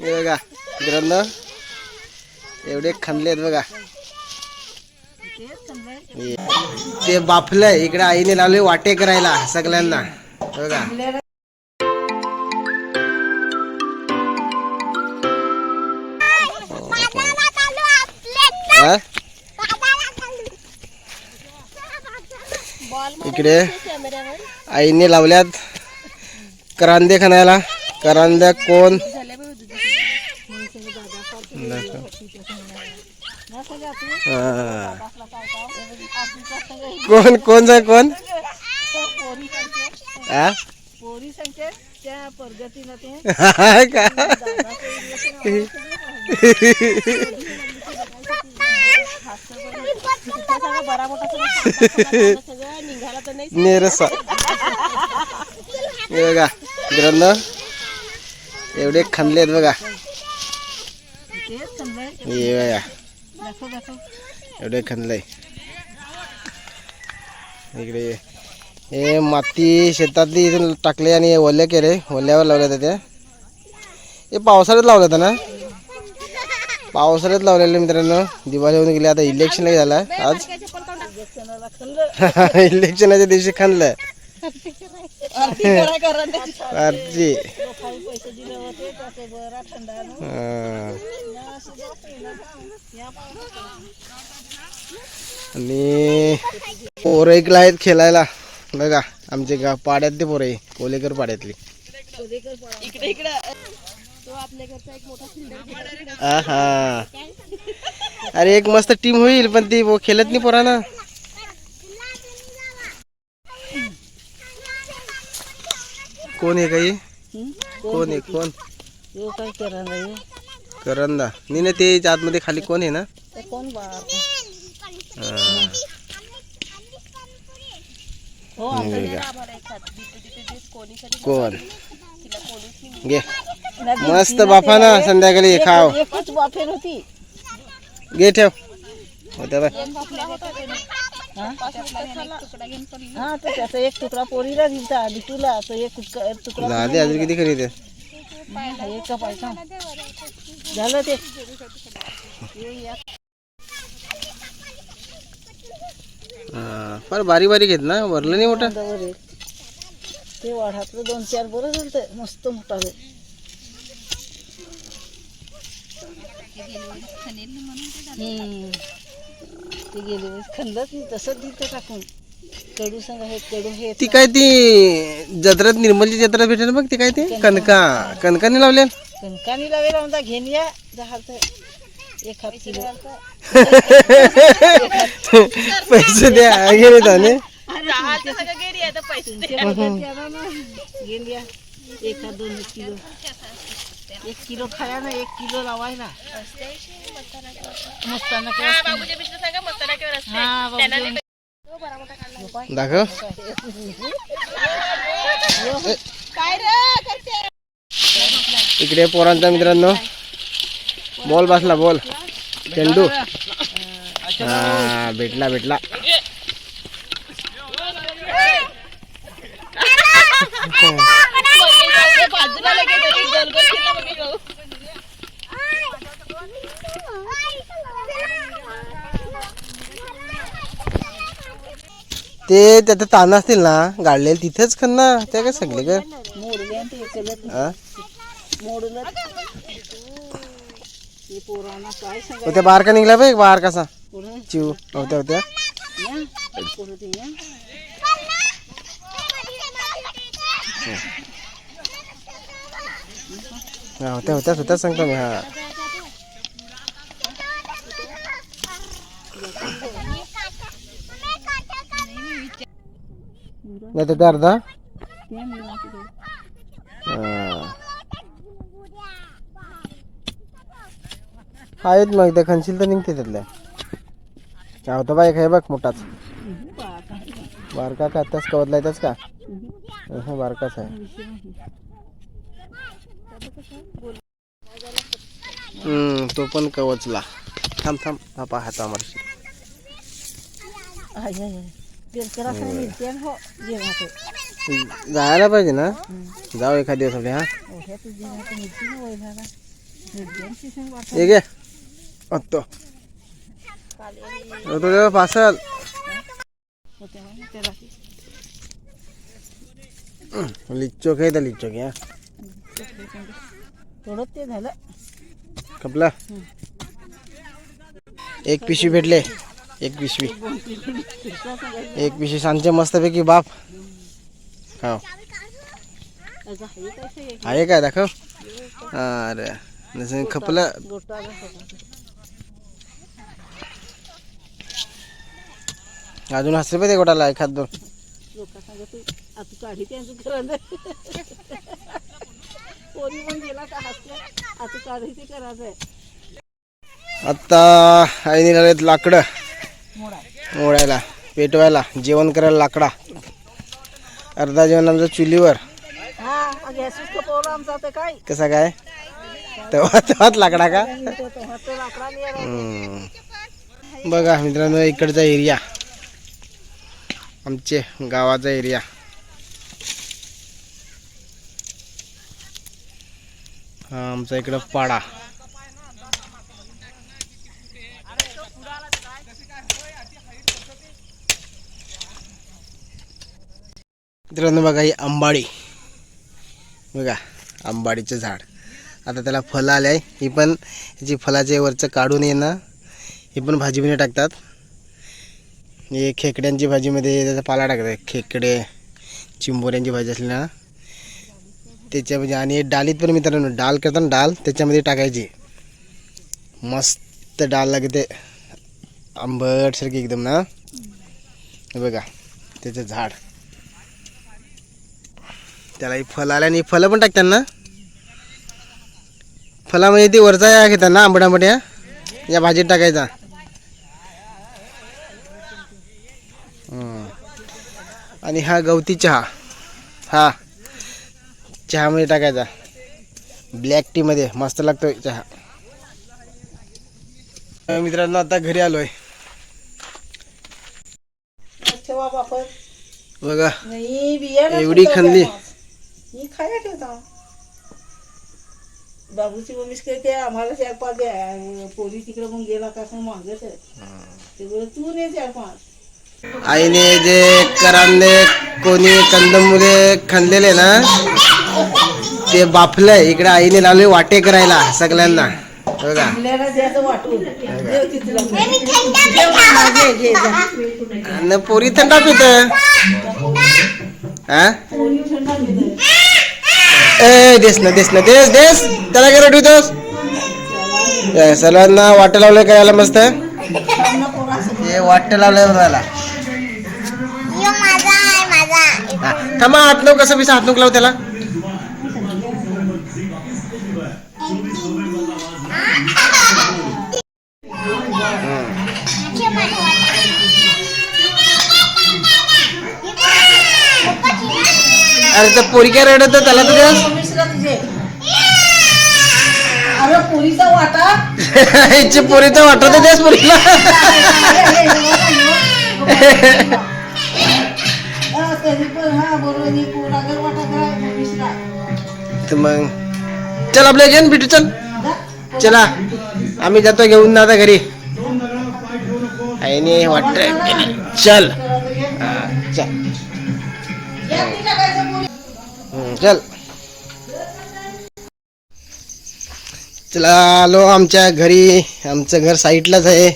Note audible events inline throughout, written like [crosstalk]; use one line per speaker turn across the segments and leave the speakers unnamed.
हे बघा मित्रांनो एवढे खणले आहेत बघा. ते बाफलंय इकडे आईने लावले वाटे करायला सगळ्यांना. बघा. इकडे आईने लावल्यात. करांदे खाण्याला. करांद्या कोण? कोण कोण जाय कोण? हा? का? नेरसा. बघा मित्रांनो एवढे खांदले आहेत बघा हे बघा.
दाखव दाखव.
एवढे खणलंय. इकडे हे माती शेतातली इथून टाकले आणि ओल्या केले ओल्यावर लावले होते त्या. हे पावसाळ्यात लावलं होतं ना? पावसाळ्यात लावलेलं मित्रांनो दिवाळी होऊन गेली आता इलेक्शन झालं. आज? [laughs] इलेक्शनाच्या दिवशी खाणलं
काय करा
आरची
पैसे दिले होते त्याचे बरा थंडा
हा. आणि पोरं एकला आहेत खेळायला. बघा आमचे गाव पाड्यात ते पोरं आहे. कोलेकर पाड्यातली.
हा
हा अरे एक मस्त टीम होईल पण ती खेळत नाही पोरा ना कोण आहे काही? कोण आहे? कोण?
नाही
करंदा. नाही ना ते आतमध्ये खाली कोण आहे ना?
कोण
हो कोण घे. मस्त बाफा ना संध्याकाळी खाव.
एकच वाफेर होती.
घे ठेव. होत्या बाय.
हा? हा तर त्याचा एक तुकडा पोरीला दिलता बिटूला एक तुकडा तुकडा
झाले अजून किती खरी ते.
एक झालं ते.
हा, फार बारीक बारीक आहेत ना वरलं नाही मोठं?
बरोबर आहे. ते वाढातलं दोन चार बरं झालं मस्त मोठा हम्म. ते गेले खणलंच नाही तसंच दिलं टाकून. कडू सांग हे कडू हे
ती काय ती जत्रात निर्मलची जत्रा भेटेल बघ ती काय ते? कणका. कणकाने लावल्या
कणकानी लावेला म्हणता घेऊन या दहा [laughs]
पैसे द्या गेले त्याने
घेऊन या एक हात दोन किलो. एक किलो खाया ना एक किलो मस्ताना हा बाबूजी.
दाखव. इकडे पोरांचा मित्रांनो. बॉल बसला बॉल. चेंडू. हा भेटला भेटला. ते त्याचं ताण असतील ना गाडलेले तिथेच खन ना ते काय सगळे ग
मोडले आणि ते केलं
हा?
मोडलं हे पोरांना काय सांगा
हो, त्या बाहेर का निघला बघ बाहेर कसा
पुढं?
चिव होत्या होत्या
या पुढं ते या
हा, होत्या होत्याच होत्याच सांगतो मी हा. नाही तर अर्धा
ते मिळालं तिकडे.
हा. आहेत मग त्या खनशील तर निघते त्यातल्या. काय होतं बाईक आहे बघ मोठाच. बारका का आत्ताच कवतला येतच का? हा बारकाच आहे. तो पण कवचला. थांब थांब हाता
हो जेवायचं.
जायला पाहिजे ना? जाऊ एखाद दिवस आपले हा
एवढ्यातच जेवायचं मिरची नाही होईल आता.
घे अत्तो तुझ्या पासल लिच्चो काय लिच्चो घ्या.
थोडं ते झालं.
कपला एक पिशवी भेटले. एक पिशवी. एक पिशवी. सांगचे मस्तपैकी बाप. हो
आहे?
काय दाखव. अरे खपलं. अजून हसरे पाहिजे गोटाला एखाद दोन.
लोका सांगत आता काढी त्यांचं करायचं कोणी पण गेला का हसल्या आता काढी ते करायचं
आत्ता आईने लावलेत लाकडं.
मोडा
मोडायला पेटवायला जेवण करायला लाकडा. अर्धा जेवण आमचं चुलीवर.
हा गॅसच कपवला आमचा आता काय?
कसा काय? तेव्हा तेव्हाच लाकडा का?
तो तेव्हा तो लाकडा नाही आला.
हम्म. बघा मित्रांनो इकडचा एरिया. आमचे गावाचा एरिया. हा आमचा इकडं पाडा. मित्रांनो बघा ही आंबाडी. बघा आंबाडीचं झाड. आता त्याला फळं आले आहे ही पण ह्याची फळाचे वरचं काढून येणं ही पण भाजीमध्ये टाकतात. हे खेकड्यांची भाजीमध्ये त्याचा पाला टाकतात. खेकडे चिंबोऱ्यांची भाजी असली ना त्याच्यामध्ये म्हणजे आणि डालीत पण मित्रांनो डाल करतात ना डाल त्याच्यामध्ये टाकायची. मस्त डाल लागते आंबटसारखी एकदम ना. बघा त्याचं झाड. त्याला ही फळं आल्या आणि फळं पण टाकतात ना. फळामध्ये ते वरचा या घेतात ना आंबट आंबट या. या भाजीत टाकायचा. आणि हा गवती चहा. हा. चहामध्ये टाकायचा. ब्लॅक टीमध्ये मस्त लागतो चहा. मित्रांनो आता घरी आलोय. बघा. एवढी खणली
मी खाया ठेवता. बाबूची मम्मीच करते आम्हाला चार पाच द्या. पोरी तिकडे मग गेला का मागत आहे. तेवढं तू नाही चार पाच.
आईने जे करांदे कोणी कंदमुले खणलेले ना ते बाफलंय. इकडे आईने लावले वाटे करायला सगळ्यांना. बघा. आणि पोरी थंडा पित. हा
पोरी थंडा पितं.
ए देस ना देस ना देस देस. त्याला काय रडवितोस सर्वांना वाटं लावलंय करायला मस्त?
थांब ना पोरा असं.
हे बघायला हा, थांबा हात नको कसं पिसा हात नको लाव त्याला अरे त्या पोरी काय रडत त्याला तर देस
मम्मीसला तुझे अरे पोरीचा वाटा
हिची पोरीचं वाटत देस पोरीला
हा, तरी हा
तर मग चल आपल्या घेऊन भेटू चल. चला. आम्ही जातो घेऊन ना आता घरी. आईने वाटत चल. चल. चल. चला आलो आमच्या घरी. आमचं घर साईडलाच आहे.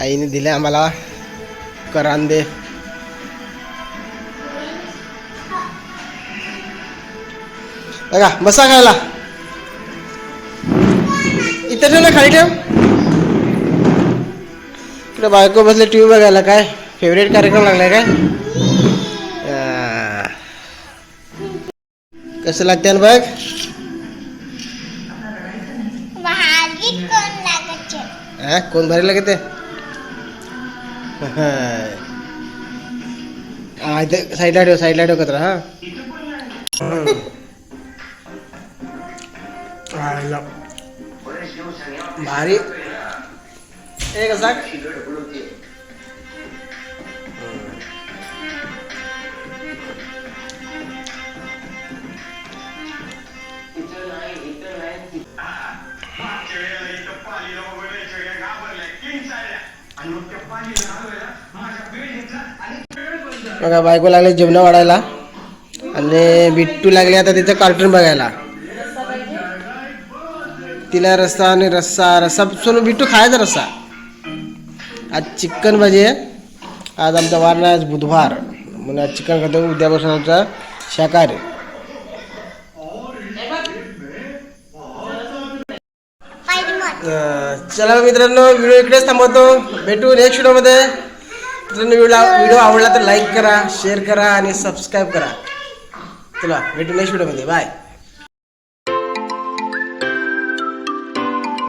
आईने दिले आम्हाला करांदे. बघा बसा खायला. इथं ठेव ना खाली ठेव. इकडे बायको बसले टी व्ही बघायला काय? फेवरेट कार्यक्रम लागलाय काय. कसं लागते ना बघ? हा कोण भारी लागते हा इथं साईडला ठेव साईडला ठेव कचरा हा. भारी. एक कसा बघा बायको लागले जेवण वाढायला. आणि बिट्टू लागले आता तिचं कार्टून बघायला. तिला रस्सा आणि रस्सा रस्सा सोनू बिट्टू खायचा रस्सा. आज चिकन भाजी आहे आज आमचा वार नाही आज बुधवार. म्हणून आज चिकन खातो उद्यापासून आमचा शाकाहारी. चला मित्रांनो व्हिडिओ इकडेच थांबवतो. भेटू नेक्स्ट व्हिडिओमध्ये मित्रांनो व्हिडिओ व्हिडिओ आवडला तर लाईक करा शेअर करा आणि सबस्क्राईब करा. चला भेटू नेक्स्ट व्हिडिओमध्ये बाय